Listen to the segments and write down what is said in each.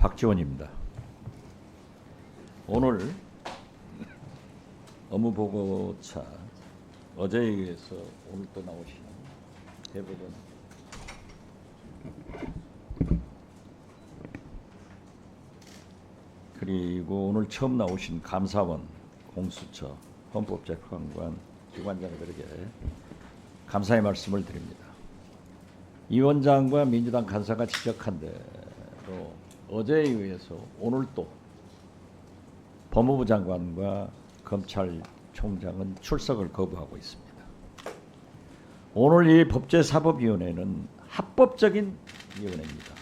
박지원입니다. 오늘 업무보고차 어제에 의해서 오늘 또 나오시는 대법원 그리고 오늘 처음 나오신 감사원 공수처 헌법재판관 기관장들에게 감사의 말씀을 드립니다. 이 원장과 민주당 간사가 지적한 대로 어제에 의해서 오늘 또 법무부 장관과 검찰총장은 출석을 거부하고 있습니다. 오늘 이 법제사법위원회는 합법적인 위원회입니다.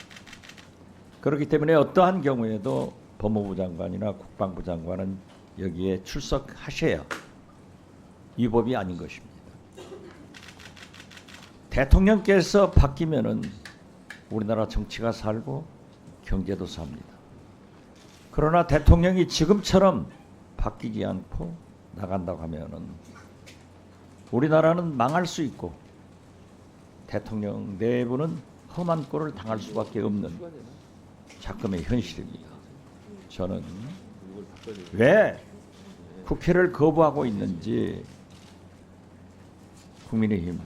그렇기 때문에 어떠한 경우에도 법무부 장관이나 국방부 장관은 여기에 출석하셔야 위법이 아닌 것입니다. 대통령께서 바뀌면은 우리나라 정치가 살고 경제도 삽니다. 그러나 대통령이 지금처럼 바뀌지 않고 나간다고 하면은 우리나라는 망할 수 있고 대통령 내부는 험한 꼴을 당할 수밖에 없는 작금의 현실입니다. 저는 왜 국회를 거부하고 있는지 국민의힘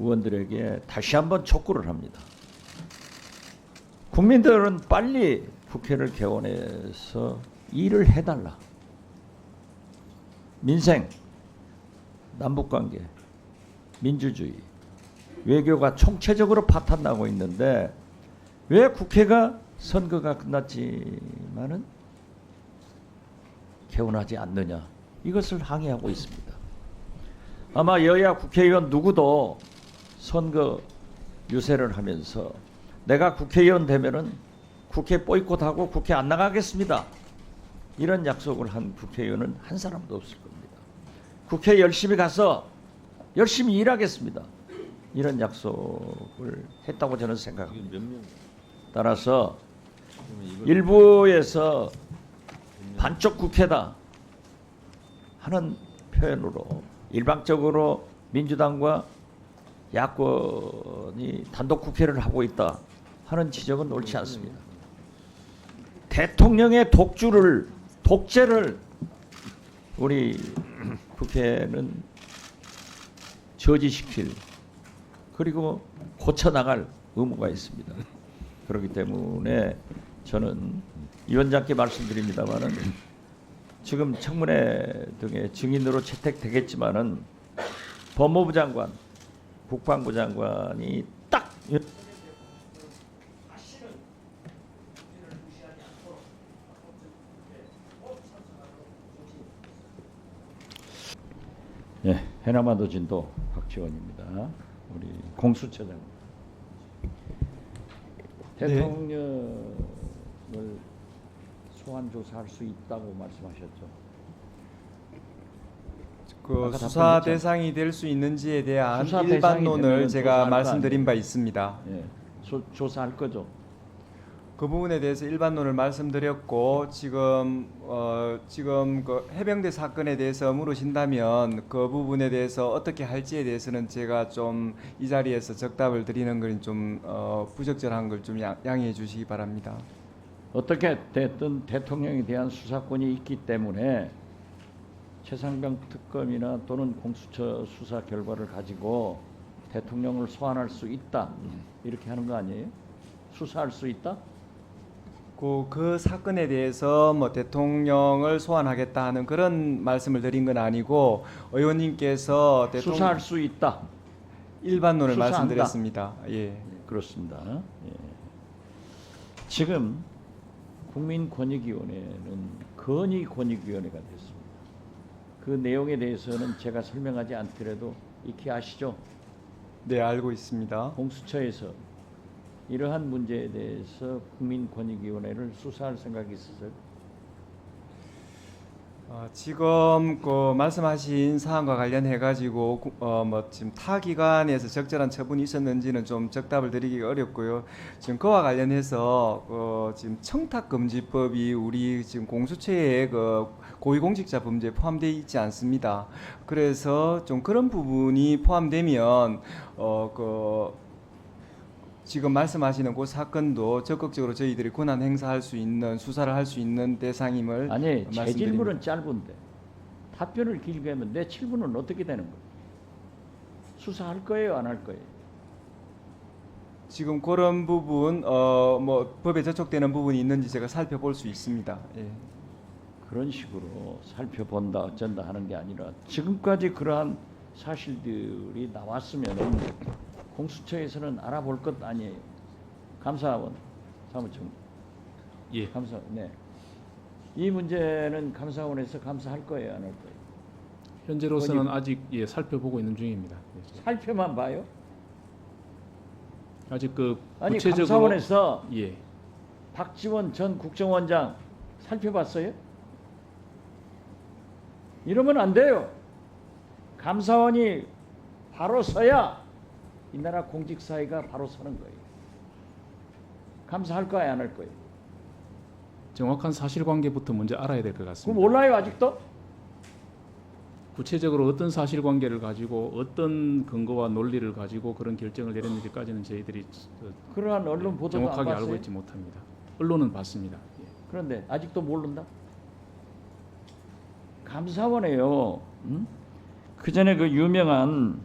의원들에게 다시 한번 촉구를 합니다. 국민들은 빨리 국회를 개원해서 일을 해달라. 민생, 남북관계, 민주주의, 외교가 총체적으로 파탄나고 있는데 왜 국회가 선거가 끝났지만은 개원하지 않느냐 이것을 항의하고 있습니다. 아마 여야 국회의원 누구도 선거 유세를 하면서 내가 국회의원 되면은 국회 보이콧하고 국회 안 나가겠습니다. 이런 약속을 한 국회의원은 한 사람도 없을 겁니다. 국회 열심히 가서 열심히 일하겠습니다. 이런 약속을 했다고 저는 생각합니다. 따라서 일부에서 반쪽 국회다 하는 표현으로 일방적으로 민주당과 야권이 단독 국회를 하고 있다 하는 지적은 옳지 않습니다. 대통령의 독주를 독재를 우리 국회는 저지시킬 그리고 고쳐 나갈 의무가 있습니다. 그렇기 때문에 저는 위원장께 말씀드립니다만은 지금 청문회 등의 증인으로 채택되겠지만은 법무부 장관, 국방부 장관이 딱 예, 해남아도 진도 박지원입니다. 우리 공수처장. 대통령을 소환 조사할 수 있다고 말씀하셨죠. 그 수사. 대상이 될 수 있는지에 대한 일반론을 제가 말씀드린? 바 있습니다. 예, 소, 조사할 거죠. 그 부분에 대해서 일반론을 말씀드렸고 지금 어 지금 그 해병대 사건에 대해서 물으신다면 그 부분에 대해서 어떻게 할지에 대해서는 제가 좀 이 자리에서 적답을 드리는 건 좀어 부적절한 걸 좀 양해해 주시기 바랍니다. 어떻게 됐든 대통령에 대한 수사권이 있기 때문에 최상병 특검이나 또는 공수처 수사 결과를 가지고 대통령을 소환할 수 있다 이렇게 하는 거 아니에요? 수사할 수 있다? 그, 그 사건에 대해서 뭐 대통령을 소환하겠다 하는 그런 말씀을 드린 건 아니고 의원님께서 대통령 수사할 수 있다. 일반론을 수사한다. 말씀드렸습니다. 예. 예, 그렇습니다. 예. 지금 국민권익위원회는 건의권익위원회가 됐습니다. 그 내용에 대해서는 제가 설명하지 않더라도 익히 아시죠? 네, 알고 있습니다. 공수처에서 이러한 문제에 대해서 국민권익위원회를 수사할 생각이 있으세요? 어, 지금 그 말씀하신 사안과 관련해 가지고 어 뭐 지금 타 기관에서 적절한 처분이 있었는지는 좀 적답을 드리기가 어렵고요. 지금 그와 관련해서 어 지금 청탁 금지법이 우리 지금 공수처에 그 고위공직자 범죄에 포함되어 있지 않습니다. 그래서 좀 그런 부분이 포함되면 어그 지금 말씀하시는 그 사건도 적극적으로 저희들이 권한 행사할 수 있는 수사를 할 수 있는 대상임을 아니 제. 질문은 짧은데 답변을 길게 하면 내 7분은 어떻게 되는 거예요? 수사할 거예요, 안 할 거예요? 지금 그런 부분 어 뭐 법에 저촉되는 부분이 있는지 제가 살펴볼 수 있습니다. 예. 그런 식으로 살펴본다 어쩐다 하는 게 아니라 지금까지 그러한 사실들이 나왔으면은 공수처에서는 알아볼 것 아니에요. 감사원 사무총 예. 감사 네. 이 문제는 감사원에서 감사할 거예요, 안 할 거예요? 현재로서는 아직 예, 살펴보고 있는 중입니다. 예. 살펴만 봐요. 아직 그 아니 구체적으로 감사원에서 예. 박지원 전 국정원장 살펴봤어요? 이러면 안 돼요. 감사원이 바로 서야 이 나라 공직 사회가 바로 서는 거예요. 감사할 거야 안 할 거예요? 정확한 사실관계부터 먼저 알아야 될 것 그거 같습니다. 몰라요 아직도? 구체적으로 어떤 사실관계를 가지고 어떤 근거와 논리를 가지고 그런 결정을 내렸는지까지는 저희들이 어, 그러한 언론 보도도 안 정확하게 봤어요. 알고 있지 못합니다. 언론은 봤습니다. 예. 그런데 아직도 모른다. 감사원에요. 음? 그 전에 그 유명한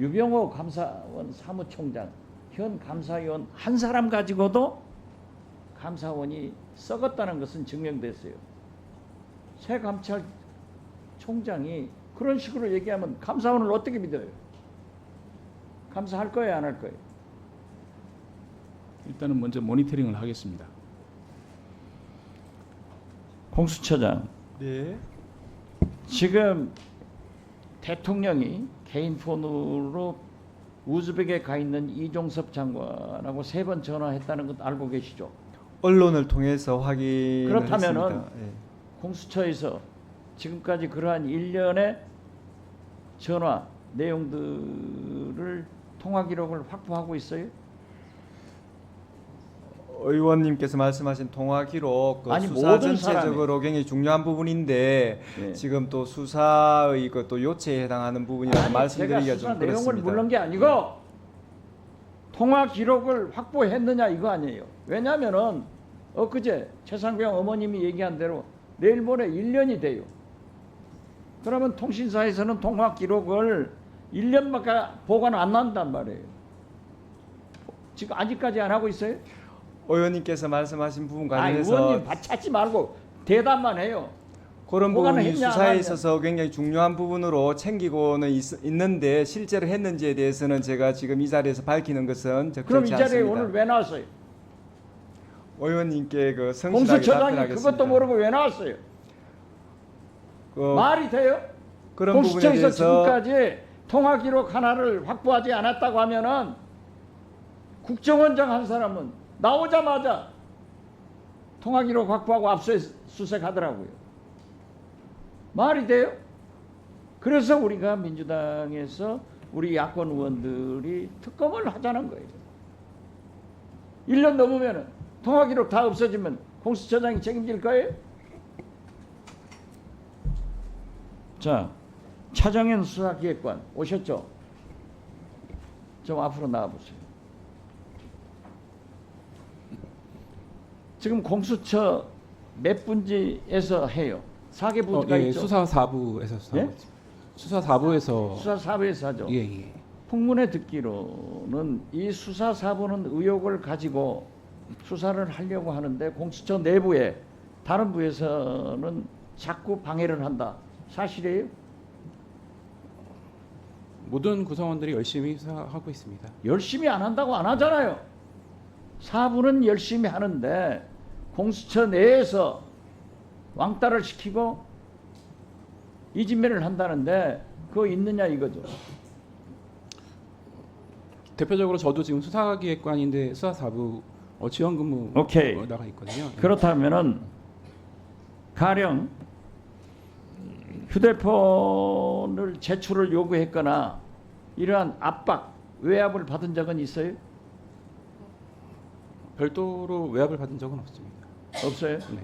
유병호 감사원 사무총장 현 감사위원 한 사람 가지고도 감사원이 썩었다는 것은 증명됐어요. 새 감찰총장이 그런 식으로 얘기하면 감사원을 어떻게 믿어요? 감사할 거예요, 안 할 거예요? 일단은 먼저 모니터링을 하겠습니다. 공수처장 네. 지금 대통령이 개인 폰으로 우즈벡에 가 있는 이종섭 장관하고 세 번 전화했다는 것 알고 계시죠? 언론을 통해서 확인 그렇다면은 예. 공수처에서 지금까지 그러한 일련의 전화 내용들을 통화 기록을 확보하고 있어요? 의원님께서 말씀하신 통화 기록 그 아니, 수사 모든 전체적으로 굉장히 중요한 부분인데 네. 지금 또 수사의 그또 요체에 해당하는 부분이라서 아니, 말씀드리기가 제가 수사 좀 내용을 그렇습니다. 물는 게 아니고 통화 기록을 확보했느냐 이거 아니에요. 왜냐하면은 엊그제 최상병 어머님이 얘기한 대로 내일 모레 1년이 돼요. 그러면 통신사에서는 통화 기록을 1년밖에 보관 안 한단 말이에요. 지금 아직까지 안 하고 있어요? 의원님께서 말씀하신 부분 아, 관련해서 의원님 받찾지 말고 대답만 해요. 그런 보관을 부분이 했냐, 안 수사에 했냐. 있어서 굉장히 중요한 부분으로 챙기고는 있, 있는데 실제로 했는지에 대해서는 제가 지금 이 자리에서 밝히는 것은 적절치 그럼 이 자리에 않습니다. 오늘 왜 나왔어요? 의원님께 그 성실하게 공수처장이 답변하겠습니다. 그것도 모르고 왜 나왔어요? 그 말이 돼요? 그런 부분에 공수처에서 대해서 지금까지 통화 기록 하나를 확보하지 않았다고 하면은 국정원장 한 사람은 나오자마자 통화 기록 확보하고 압수수색하더라고요. 말이 돼요? 그래서 우리가 민주당에서 우리 야권 의원들이 특검을 하자는 거예요. 1년 넘으면 통화 기록 다 없어지면 공수처장이 책임질 거예요? 자, 차정현 수사기획관 오셨죠? 좀 앞으로 나와 보세요. 지금 공수처 몇 분지에서 해요? 4개 어, 부지가 예, 있죠? 수사 4부에서 수사 예? 수사 4부에서 수사 4부에서 하죠. 예, 예. 풍문에 듣기로는 이 수사 4부는 의혹을 가지고 수사를 하려고 하는데 공수처 내부에 다른 부에서는 자꾸 방해를 한다. 사실이에요? 모든 구성원들이 열심히 수사하고 있습니다. 열심히 안 한다고 안 하잖아요. 사부는 열심히 하는데 공수처 내에서 왕따를 시키고 이진매를 한다는데 그거 있느냐 이거죠. 대표적으로 저도 지금 수사기획관인데 수사 4부 어, 지원 근무 오케이. 어, 나가 있거든요. 예. 그렇다면은 가령 휴대폰을 제출을 요구했거나 이러한 압박, 외압을 받은 적은 있어요? 별도로 외압을 받은 적은 없습니다. 없어요? 네.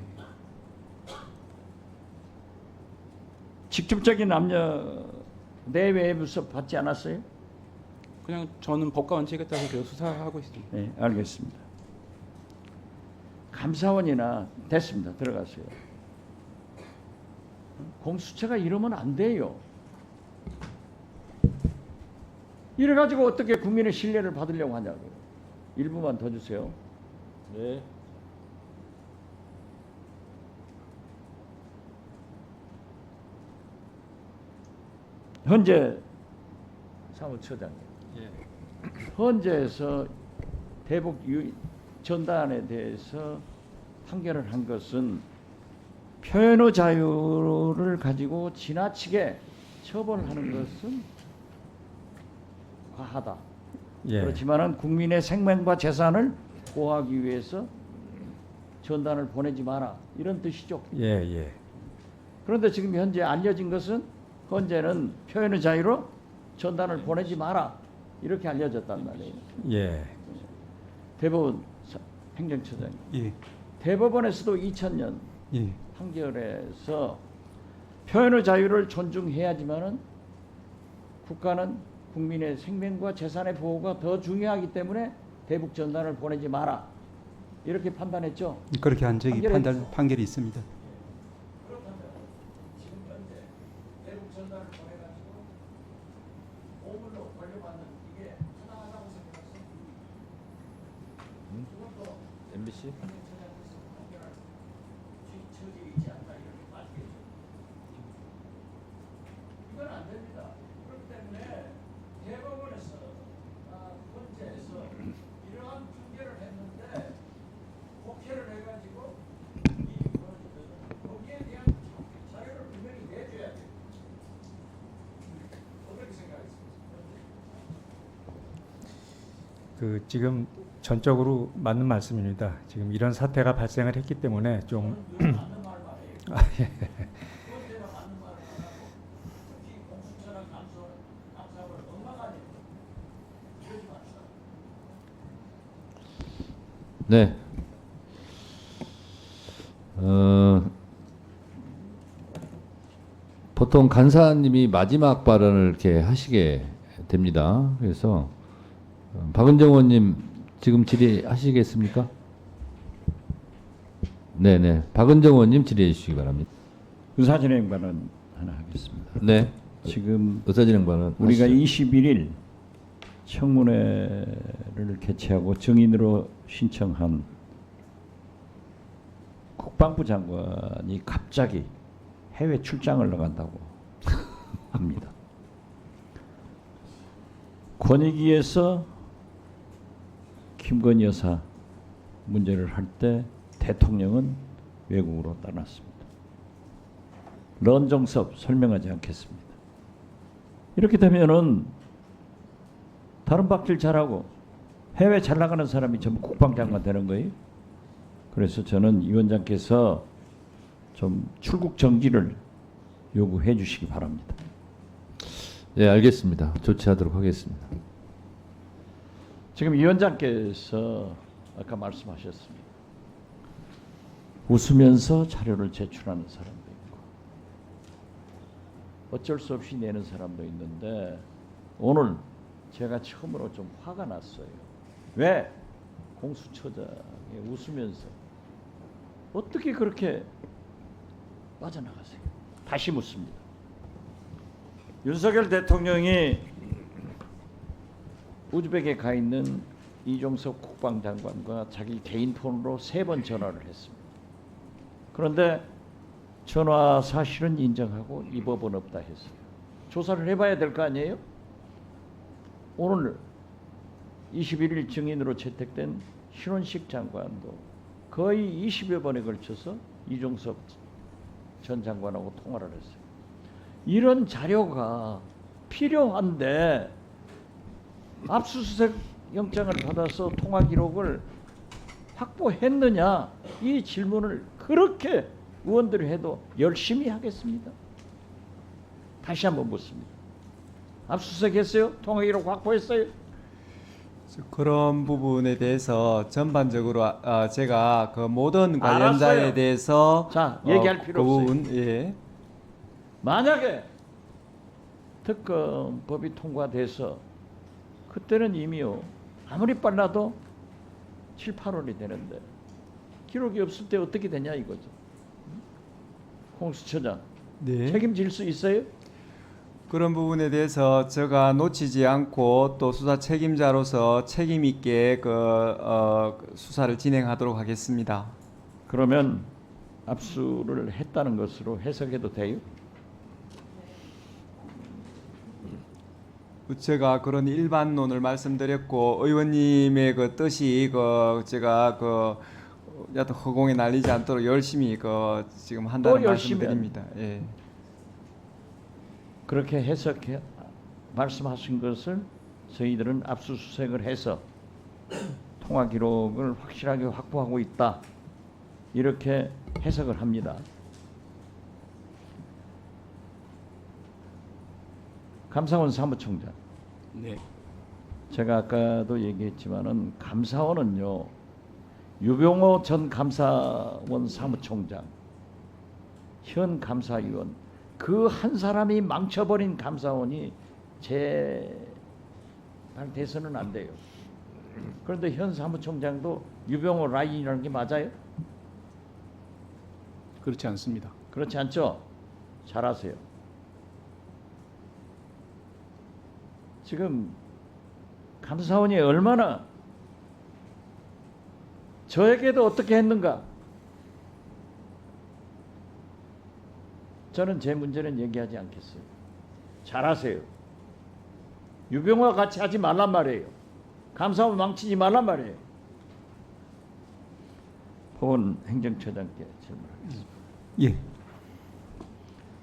직접적인 남녀 내외부서 받지 않았어요? 그냥 저는 법과 원칙에 따라서 계속 수사하고 있습니다. 네, 알겠습니다. 감사원이나 됐습니다. 들어가세요. 공수처가 이러면 안 돼요. 이래 가지고 어떻게 국민의 신뢰를 받으려고 하냐고요. 일부만 더 주세요. 네. 현재 사무처장님. 헌재에서 대북 유, 전단에 대해서 판결을 한 것은 표현의 자유를 가지고 지나치게 처벌하는 것은 과하다. 예. 그렇지만은 국민의 생명과 재산을 보호하기 위해서 전단을 보내지 마라 이런 뜻이죠. 예, 예. 그런데 지금 현재 알려진 것은 헌재는 표현의 자유로 전단을 보내지 마라 이렇게 알려졌단 말이에요. 예. 대법원 사- 행정처장 예. 대법원에서도 2000년 예. 판결에서 표현의 자유를 존중해야지만은 국가는 국민의 생명과 재산의 보호가 더 중요하기 때문에 대북 전단을 보내지 마라 이렇게 판단했죠. 그렇게 한 적이 판단 판결이 있습니다. 대북 전단을 보내가지고 보물로 권려받는 이게 타당하다고 생각했어. MBC 처지이지 않다 이렇게 말씀해줘. 이건 안 됩니다. 그렇기 때문에 대법원에서 아, 헌재에서 이러한 판결을 했는데 국회를 해가지고 이 그, 거기에 대한 자료를 분명히 내줘야 돼. 어떻게 생각하십니까? 그 지금 전적으로 맞는 말씀입니다. 지금 이런 사태가 발생을 했기 때문에 좀. 아, 예. 네. 어, 보통 간사님이 마지막 발언을 이렇게 하시게 됩니다. 그래서 어, 박은정 의원님 지금 질의하시겠습니까? 네네. 박은정 의원님 질의해 주시기 바랍니다. 의사진행 발언 하나 하겠습니다. 네. 지금 의사진행반은 우리가 하시죠. 21일 청문회를 개최하고 증인으로 신청한 국방부 장관이 갑자기 해외 출장을 나간다고 합니다. 권익위에서 김건희 여사 문제를 할 때 대통령은 외국으로 떠났습니다. 런정섭 설명하지 않겠습니다. 이렇게 되면은 다른 박질 잘하고 해외 잘 나가는 사람이 전부 국방장관 되는 거예요. 그래서 저는 위원장께서 좀 출국 정지를 요구해 주시기 바랍니다. 네, 알겠습니다. 조치하도록 하겠습니다. 지금 위원장께서 아까 말씀하셨습니다. 웃으면서 자료를 제출하는 사람도 있고 어쩔 수 없이 내는 사람도 있는데 오늘 제가 처음으로 좀 화가 났어요. 왜 공수처장이 웃으면서 어떻게 그렇게 빠져나가세요? 다시 묻습니다. 윤석열 대통령이 우즈벡에 가 있는 이종석 국방장관과 자기 개인 폰으로 세 번 전화를 했습니다. 그런데 전화 사실은 인정하고 이 법은 없다 했어요. 조사를 해봐야 될 거 아니에요? 오늘 21일 증인으로 채택된 신원식 장관도 거의 20여 번에 걸쳐서 이종석 전 장관하고 통화를 했어요. 이런 자료가 필요한데 압수수색 영장을 받아서 통화 기록을 확보했느냐 이 질문을 그렇게 의원들이 해도 열심히 하겠습니다. 다시 한번 묻습니다. 압수수색했어요? 통화 기록 확보했어요? 그런 부분에 대해서 전반적으로 아, 아, 제가 그 모든 관련자에 알았어요. 대해서 자, 얘기할 필요 그 없어요. 부분, 예. 만약에 특검법이 통과돼서 그때는 이미요 아무리 빨라도 7, 8월이 되는데 기록이 없을 때 어떻게 되냐 이거죠. 공수처장 네. 책임질 수 있어요? 그런 부분에 대해서 제가 놓치지 않고 또 수사 책임자로서 책임 있게 그 어, 수사를 진행하도록 하겠습니다. 그러면 압수를 했다는 것으로 해석해도 돼요? 제가 그런 일반론을 말씀드렸고 의원님의 그 뜻이 그 제가 그 여튼 허공에 날리지 않도록 열심히 그 지금 한다는 말씀드립니다. 예. 그렇게 해석해 말씀하신 것을 저희들은 압수수색을 해서 통화 기록을 확실하게 확보하고 있다 이렇게 해석을 합니다. 감사원 사무총장 네. 제가 아까도 얘기했지만은 감사원은요 유병호 전 감사원 사무총장 현 감사위원 그 한 사람이 망쳐버린 감사원이 재발돼서는 안 돼요. 그런데 현 사무총장도 유병호 라인이라는 게 맞아요? 그렇지 않습니다. 그렇지 않죠? 잘하세요. 지금 감사원이 얼마나 저에게도 어떻게 했는가? 저는 제 문제는 얘기하지 않겠어요. 잘하세요. 유병호와 같이 하지 말란 말이에요. 감사원 망치지 말란 말이에요. 보건 행정처장께 질문하겠습니다. 예.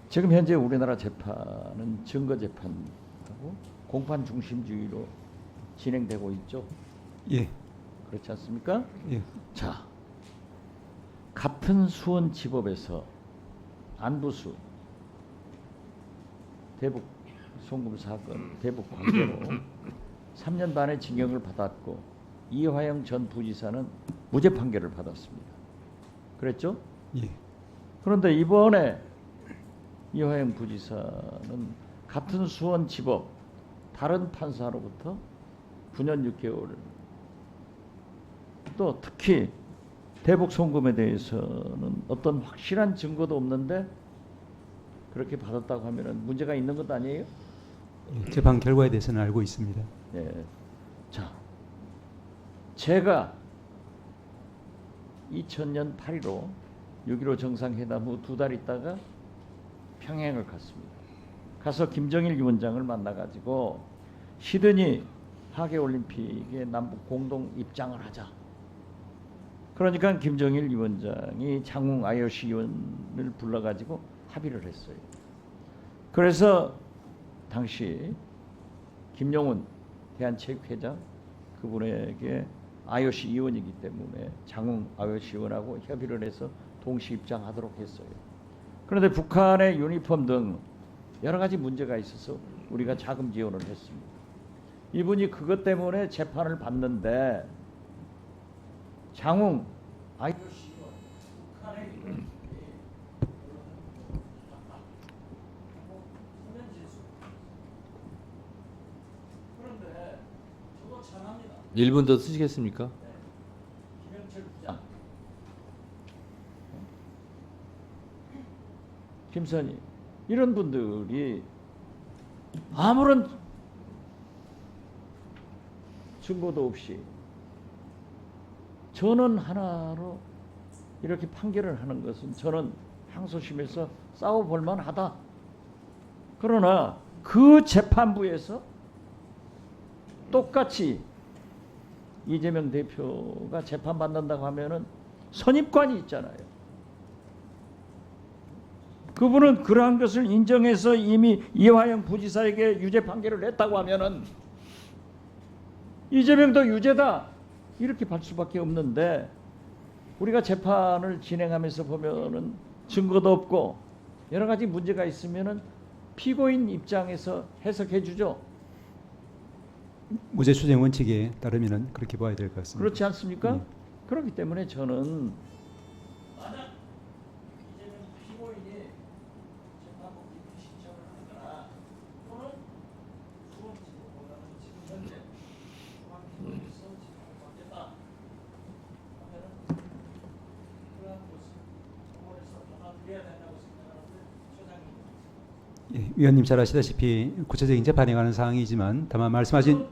지금 현재 우리나라 재판은 증거 재판하고 공판 중심주의로 진행되고 있죠. 예. 그렇지 않습니까? 예. 자, 같은 수원 지법에서 안부수 대북 송금 사건 대북 관계로 3년 반의 징역을 받았고 이화영 전 부지사는 무죄 판결을 받았습니다. 그랬죠? 예. 그런데 이번에 이화영 부지사는 같은 수원 지법 다른 판사로부터 9년 6개월 또 특히 대북 송금에 대해서는 어떤 확실한 증거도 없는데 그렇게 받았다고 하면은 문제가 있는 것 아니에요? 예. 재판 결과에 대해서는 알고 있습니다. 예. 자, 제가 2000년 8.15 6.15 정상회담 후 두 달 있다가 평양을 갔습니다. 가서 김정일 위원장을 만나가지고 시드니 하계 올림픽에 남북 공동 입장을 하자. 그러니까 김정일 위원장이 장웅 IOC 위원을 불러가지고 합의를 했어요. 그래서 당시 김용훈 대한체육회장 그분에게 IOC 위원이기 때문에 장웅 IOC 위원하고 협의를 해서 동시 입장하도록 했어요. 그런데 북한의 유니폼 등 여러 가지 문제가 있어서 우리가 자금 지원을 했습니다. 이분이 그것 때문에 재판을 받는데 장웅 IOC 위원 북한의 유니폼이 그런데 저도 참합니다. 1분 더 쓰시겠습니까? 김선희 이런 분들이 아무런 증거도 없이 전원 하나로 이렇게 판결을 하는 것은 저는 항소심에서 싸워볼 만하다. 그러나 그 재판부에서 똑같이 이재명 대표가 재판받는다고 하면은 선입관이 있잖아요. 그분은 그러한 것을 인정해서 이미 이화영 부지사에게 유죄 판결을 했다고 하면은 이재명도 유죄다 이렇게 볼 수밖에 없는데 우리가 재판을 진행하면서 보면은 증거도 없고 여러 가지 문제가 있으면은 피고인 입장에서 해석해 주죠. 무죄 추정 원칙에 따르면은 그렇게 봐야 될 것 같습니다. 그렇지 않습니까? 예. 그렇기 때문에 저는 만약 이재명 피고인이 재판부 기피 신청을 하거나 또는 수원지법보다는 지금 현재 예, 위원님 잘 아시다시피 구체적인 재판에 관한 사항이지만 다만 말씀하신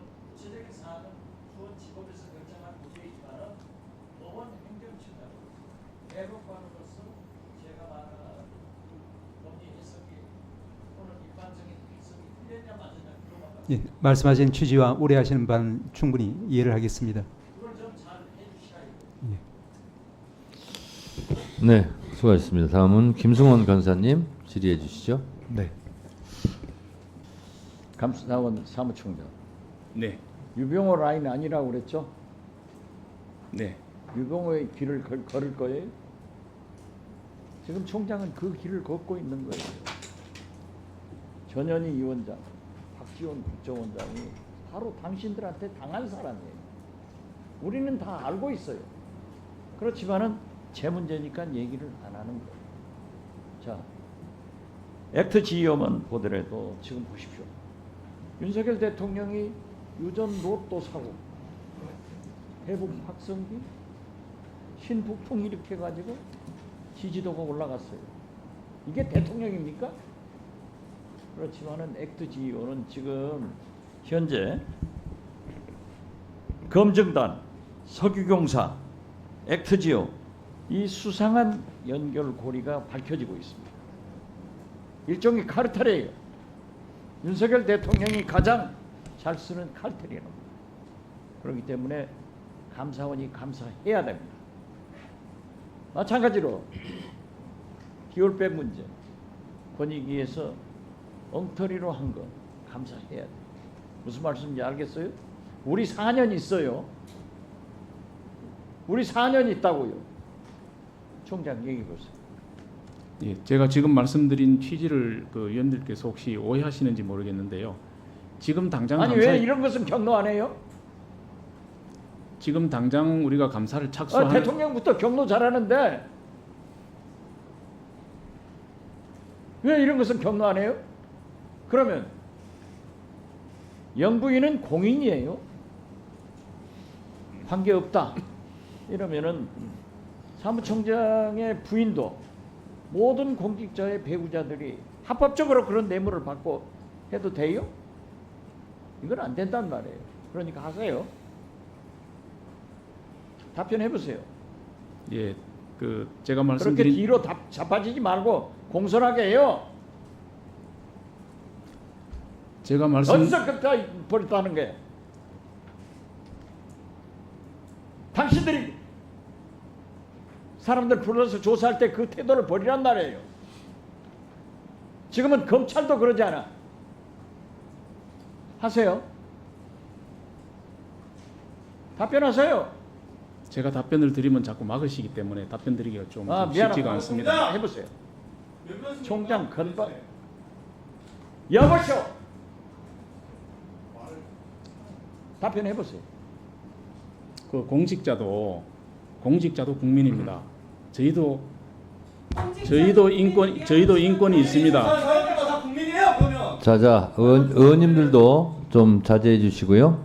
예, 말씀하신 취지와 우려하시는 바는 충분히 이해를 하겠습니다. 해주셔야 네, 수고하셨습니다. 다음은 김승원 간사님 질의해 주시죠. 네. 감사원 사무총장 네, 유병호 라인 아니라고 그랬죠? 네. 유병호의 길을 걸, 걸을 거예요? 지금 총장은 그 길을 걷고 있는 거예요. 전현희 위원장, 박지원 국정원장이 바로 당신들한테 당한 사람이에요. 우리는 다 알고 있어요. 그렇지만은 제 문제니까 얘기를 안 하는 거예요. 자, 액트 지휘엄은 보더라도 지금 보십시오. 윤석열 대통령이 유전 로또 사고 대북 확성기 신북풍 일으켜 가지고 지지도가 올라갔어요. 이게 대통령입니까? 그렇지만은 액트 지휘원은 지금 현재 검증단, 석유공사, 액트 지오 이 수상한 연결고리가 밝혀지고 있습니다. 일종의 카르텔이에요. 윤석열 대통령이 가장 잘 쓰는 칼텔이에요. 그렇기 때문에 감사원이 감사해야 됩니다. 마찬가지로 기울백 문제 권익위에서 엉터리로 한 거 감사해야 돼. 무슨 말씀인지 알겠어요? 우리 4년 있어요. 우리 4년 있다고요. 총장 얘기해 보세요. 예, 제가 지금 말씀드린 취지를 그 위원들께서 혹시 오해하시는지 모르겠는데요. 지금 당장 아니 감사 왜 이런 것은 경로 안 해요? 지금 당장 우리가 감사를 아, 착수하는 대통령부터 경로 잘하는데 왜 이런 것은 경로 안 해요? 그러면 영부인은 공인이에요. 관계 없다. 이러면은 사무총장의 부인도 모든 공직자의 배우자들이 합법적으로 그런 뇌물을 받고 해도 돼요? 이건 안 된단 말이에요. 그러니까 하세요. 답변해 보세요. 예, 그 제가 그렇게 말씀드린 뒤로 답, 자빠지지 말고 공손하게 해요. 제가 말씀 어디서 그렇게 버렸다는 게 당신들이 사람들 불러서 조사할 때 그 태도를 버리란 말이에요. 지금은 검찰도 그러지 않아. 하세요. 답변하세요. 제가 답변을 드리면 자꾸 막으시기 때문에 답변 드리기가 좀, 아, 좀 쉽지가 미안합니다. 않습니다. 해보세요. 총장 건박 여보시오. 답변해 보세요. 그 공직자도 공직자도 국민입니다. 저희도 저희도 인권 저희도 인권이 있습니다. 자자 의원, 의원님들도 좀 자제해 주시고요.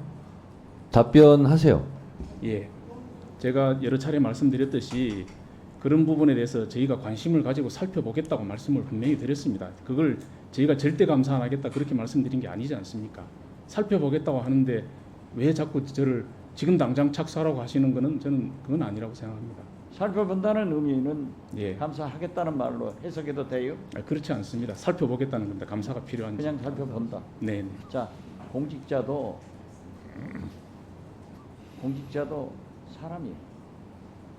답변하세요. 예, 제가 여러 차례 말씀드렸듯이 그런 부분에 대해서 저희가 관심을 가지고 살펴보겠다고 말씀을 분명히 드렸습니다. 그걸 저희가 절대 감사 안 하겠다 그렇게 말씀드린 게 아니지 않습니까? 살펴보겠다고 하는데 왜 자꾸 저를 지금 당장 착수하라고 하시는 거는 저는 그건 아니라고 생각합니다. 살펴본다는 의미는 예, 감사하겠다는 말로 해석해도 돼요? 아, 그렇지 않습니다. 살펴보겠다는 건데 감사가 필요한지. 그냥 살펴본다. 네, 네. 자, 공직자도 공직자도 사람이에요.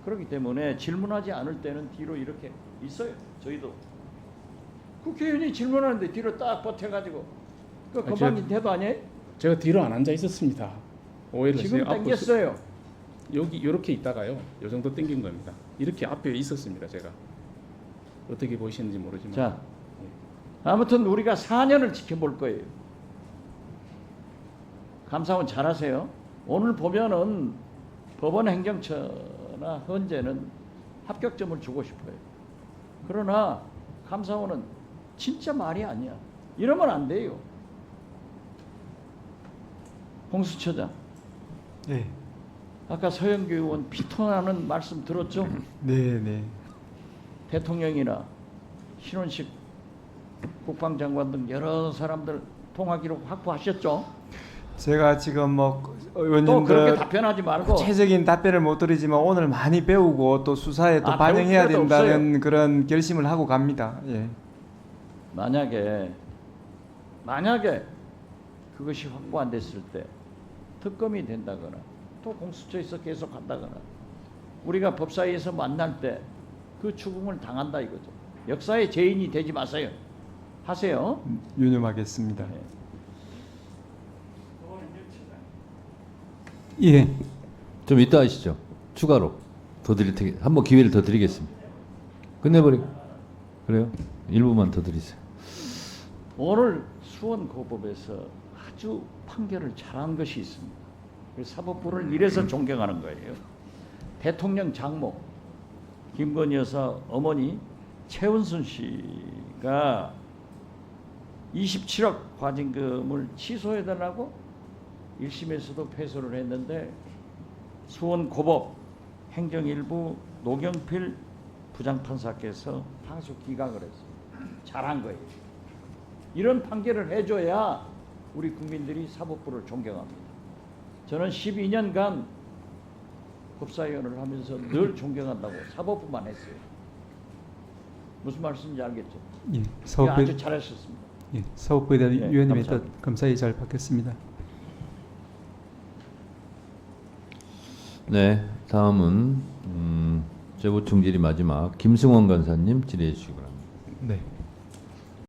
그렇기 때문에 질문하지 않을 때는 뒤로 이렇게 있어요. 저희도 국회의원이 질문하는데 뒤로 딱 버텨가지고 그 아, 건방진 태도 아니에요? 제가 뒤로 안 앉아 있었습니다. 오해를 지금 했어요. 당겼어요. 여기 이렇게 있다가요. 요 정도 당긴 겁니다. 이렇게 앞에 있었습니다. 제가 어떻게 보시는지 모르지만. 자, 아무튼 우리가 4년을 지켜볼 거예요. 감사원 잘하세요. 오늘 보면은 법원 행정처나 헌재는 합격점을 주고 싶어요. 그러나 감사원은 진짜 말이 아니야. 이러면 안 돼요. 공수처장, 네. 아까 서영교 의원 피톤하는 말씀 들었죠? 네, 네. 대통령이나 신원식 국방장관 등 여러 사람들 통화 기록 확보하셨죠? 제가 지금 뭐 또 그렇게 의원님들 답변하지 말고 구체적인 답변을 못 드리지만 오늘 많이 배우고 또 수사에 또 아, 반영해야 배울 필요도 된다는 그런 결심을 하고 갑니다. 예. 만약에 만약에 그것이 확보 안 됐을 때 특검이 된다거나 또 공수처에서 계속 한다거나 우리가 법사위에서 만날 때 그 추궁을 당한다 이거죠. 역사의 죄인이 되지 마세요. 하세요. 유념하겠습니다. 예. 좀 이따 하시죠. 추가로 더 드릴 테니 한번 기회를 더 드리겠습니다. 끝내버리. 그래요? 일부만 더 드리세요. 오늘 수원 고법에서 아주 판결을 잘한 것이 있습니다. 사법부를 이래서 존경하는 거예요. 대통령 장모 김건희 여사 어머니 최은순 씨가 27억 과징금을 취소해달라고 1심에서도 패소를 했는데 수원 고법 행정일부 노경필 부장판사께서 항소 기각을 했어요. 잘한 거예요. 이런 판결을 해줘야 우리 국민들이 사법부를 존경합니다. 저는 12년간 법사위원을 하면서 늘 존경한다고 사법부만 했어요. 무슨 말씀인지 알겠죠? 예. 이거 사법부에 아주 잘하셨습니다. 예. 사법부에 대한 예, 위원님의 뜻. 감사히 잘 받겠습니다. 네, 다음은 음, 제보 충질이 마지막 김승원 간사님 질의해 주시기 바랍니다. 네.